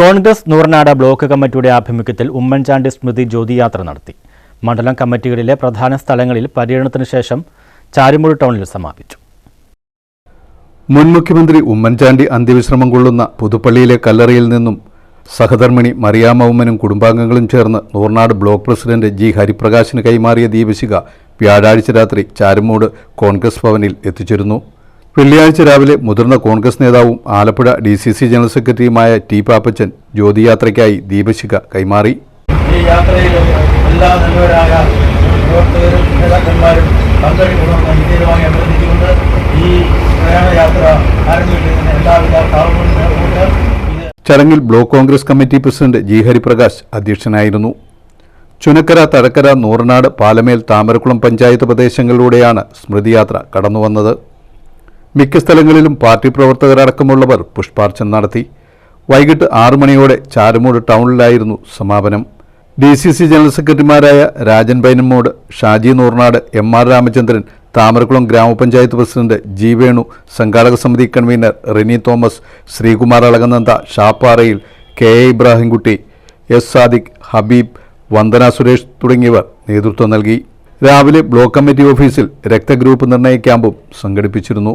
Congress Nooranad block കമ്മിറ്റിയുടെ ആഭിമുഖ്യത്തിൽ ഉമ്മൻചാണ്ടി സ്മൃതി ജ്യോതിയാത്ര നടത്തി. മണ്ഡലം കമ്മിറ്റികളിലെ പ്രധാന സ്ഥലങ്ങളിൽ പര്യടനത്തിന് ശേഷം ചാരുമൂട് ടൗണിൽ സമാപിച്ചു. മുൻ മുഖ്യമന്ത്രി ഉമ്മൻചാണ്ടി അന്ത്യവിശ്രമം കൊള്ളുന്ന പുതുപ്പള്ളിയിലെ കല്ലറയിൽ നിന്നും സഹധർമ്മിണി മറിയാമ്മ ഉമ്മനും കുടുംബാംഗങ്ങളും ചേർന്ന് നൂർനാട് ബ്ലോക്ക് പ്രസിഡന്റ് ജി ഹരിപ്രകാശിന് കൈമാറിയ ദീപശിക വ്യാഴാഴ്ച രാത്രി ചാരുമൂട് കോൺഗ്രസ് ഭവനിൽ എത്തിച്ചിരുന്നു. വെള്ളിയാഴ്ച രാവിലെ മുതിർന്ന കോൺഗ്രസ് നേതാവും Alappuzha D C C general സെക്രട്ടറിയുമായ ടി പാപ്പച്ചൻ ജ്യോതിയാത്രയ്ക്കായി ദീപശിഖ കൈമാറി. ഈ യാത്രയിൽ എല്ലാ നല്ലവരായ പ്രവർത്തകരും നേതാക്കന്മാരും പങ്കെടുക്കണമെന്ന് വിജയമായി അഭ്യർത്ഥിച്ചുകൊണ്ട് ഈ പ്രയാണയാത്ര ആരംഭിക്കുന്നതിന് എല്ലാവിധ ചടങ്ങിൽ block Congress committee president G Hariprakash അധ്യക്ഷനായിരുന്നു. ചുനക്കര തഴക്കര നൂറനാട് പാലമേൽ താമരക്കുളം പഞ്ചായത്ത് പ്രദേശങ്ങളിലൂടെയാണ് സ്മൃതിയാത്ര കടന്നുവന്നത്. മിക്ക സ്ഥലങ്ങളിലും പാർട്ടി പ്രവർത്തകരടക്കമുള്ളവർ പുഷ്പാർച്ചന നടത്തി. വൈകിട്ട് ആറു മണിയോടെ ചാരുമൂട് ടൗണിലായിരുന്നു സമാപനം. ഡി സി സി ജനറൽ സെക്രട്ടറിമാരായ രാജൻ ബൈനമ്മോട് ഷാജി നൂർനാട് എം ആർ രാമചന്ദ്രൻ താമരക്കുളം ഗ്രാമപഞ്ചായത്ത് പ്രസിഡന്റ് ജി വേണു സംഘാടക സമിതി convener Rini Thomas Sreekumar Alakananda ഷാപ്പാറയിൽ K A Ibrahimkutty S Sadiq Habeeb Vandana Suresh തുടങ്ങിയവർ നേതൃത്വം നൽകി. രാവിലെ ബ്ലോക്ക് കമ്മിറ്റി ഓഫീസിൽ രക്തഗ്രൂപ്പ് നിർണയ ക്യാമ്പും സംഘടിപ്പിച്ചിരുന്നു.